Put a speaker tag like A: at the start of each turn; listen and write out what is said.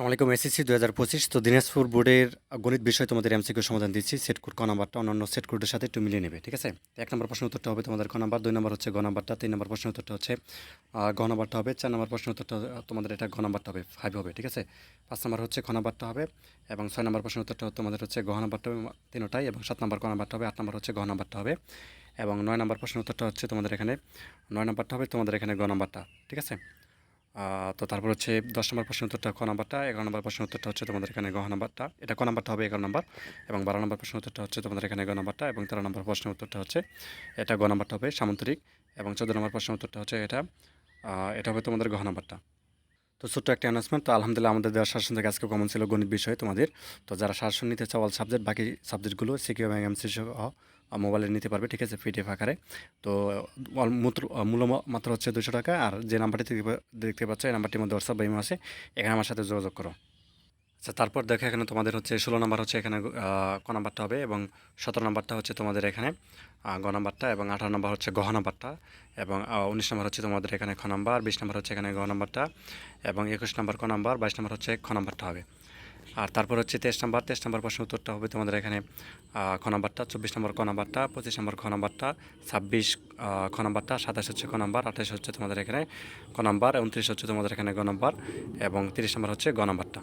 A: আসসালামু আলাইকুম, এসএসসি দু হাজার পঁচিশ তো দিনাজপুর বোর্ডের গণিত বিষয় তোমাদের এমসিকিউ সমাধান দিচ্ছি। সেট কোড ক নাম্বারটা অন্যান্য সেট কোডের সাথে একটু মিলিয়ে নেবে, ঠিক আছে? এক নম্বর প্রশ্ন উত্তরটা হবে তোমাদের ক নাম্বার, দুই নম্বর হচ্ছে গ নাম্বারটা, তিন নম্বর প্রশ্ন উত্তরটা হচ্ছে গ নাম্বারটা হবে, চার নম্বর প্রশ্ন উত্তরটা, তোমাদের এটা গ নাম্বারটা হবে ফাইভ হবে, ঠিক আছে? পাঁচ নম্বর হচ্ছে খ নাম্বারটা হবে এবং ছয় নম্বর প্রশ্ন উত্তরটা তোমাদের হচ্ছে গ নাম্বারটা হবে তিনটাই এবং সাত নম্বর ক নাম্বারটা হবে, আট নম্বর হচ্ছে গ নাম্বারটা হবে এবং নয় নম্বর প্রশ্ন উত্তরটা হচ্ছে তোমাদের এখানে, নয় নম্বরটা হবে তোমাদের এখানে গ নাম্বারটা, ঠিক আছে? তো তারপর হচ্ছে দশ নম্বর প্রশ্ন উত্তরটা ক নাম্বারটা, এগারো নম্বর প্রশ্ন উত্তরটা হচ্ছে তোমাদের এখানে গহ নাম্বারটা। এটা ক নাম্বারটা হবে এগারো নম্বর এবং বারো নম্বর প্রশ্ন উত্তরটা হচ্ছে তোমাদের এখানে গ নাম্বারটা এবং তেরো নম্বর প্রশ্ন উত্তরটা হচ্ছে এটা গ নাম্বারটা হবে সামন্তরিক এবং চোদ্দ নম্বর প্রশ্ন উত্তরটা হচ্ছে এটা এটা হবে তোমাদের গহ নাম্বারটা। তো ছোট্ট একটা অ্যানাউন্সমেন্ট তো আলহামদুলিল্লাহ আমাদের দেওয়ার শাসন থেকে আজকে কমন ছিল গণিত বিষয় তোমাদের। তো যারা শাসন নিতে চাও অল সাবজেক্ট বাকি সাবজেক্টগুলো সিকিউ এবং এমসি সহ মোবাইলে নিতে পারবে, ঠিক আছে? পিডিএফ আকারে। তো মূল্য মাত্র হচ্ছে দুশো টাকা। আর যে নাম্বারটি দেখতে- পাচ্ছ, এই নাম্বারটির মধ্যে হোয়াটসঅ্যাপ বা ইমো আছে। এখানে আমার সাথে যোগাযোগ করো। আচ্ছা তারপর দেখো এখানে তোমাদের হচ্ছে ষোলো নাম্বার হচ্ছে এখানে ক নাম্বারটা হবে এবং সতেরো নাম্বারটা হচ্ছে তোমাদের এখানে গ নাম্বারটা এবং আঠারো নাম্বার হচ্ছে গহ নাম্বারটা এবং উনিশ নাম্বার হচ্ছে তোমাদের এখানে খ নাম্বার বিশ নাম্বার হচ্ছে এখানে গ নাম্বারটা এবং একুশ নাম্বার ক নাম্বার বাইশ নাম্বার হচ্ছে খ নাম্বারটা হবে। আর তারপর হচ্ছে তেইশ নাম্বার, তেইশ নম্বর প্রশ্ন উত্তরটা হবে তোমাদের এখানে খ নাম্বারটা, চব্বিশ নম্বর ক নাম্বারটা, পঁচিশ নম্বর খ নাম্বারটা, ছাব্বিশ খ নাম্বারটা, সাতাশ হচ্ছে খ নাম্বার, আঠাশ হচ্ছে তোমাদের এখানে ক নাম্বার, উনত্রিশ হচ্ছে তোমাদের এখানে গ নাম্বার এবং তিরিশ নম্বর হচ্ছে গ নাম্বারটা।